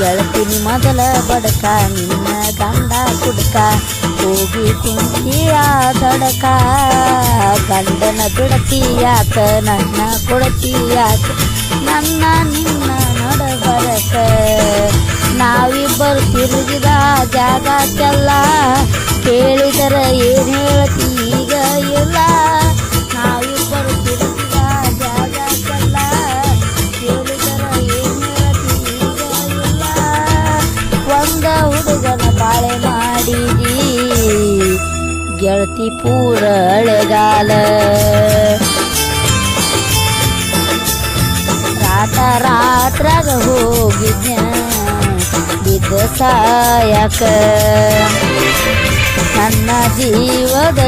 ಗೆಳತೀನಿ ಮೊದಲ ಬಡಕ ನಿನ್ನ ಗಂಡ ಕುಡಕ ಹೋಗಿ ಕುಂತಿಯ ದೊಡಕ ಗಂಡನ ಬಿಡತಿಯಾತ ನನ್ನ ಕೊಡತಿಯಾತ ನನ್ನ ನಿನ್ನ ನಡಬರಕ ನಾವಿಬ್ಬರು ತಿರುಗಿದ ಜಾಗಕ್ಕೆಲ್ಲ अलगाल पुरळ गाल राता रात्र हो विदसायक ನನ್ನ ಜೀವದ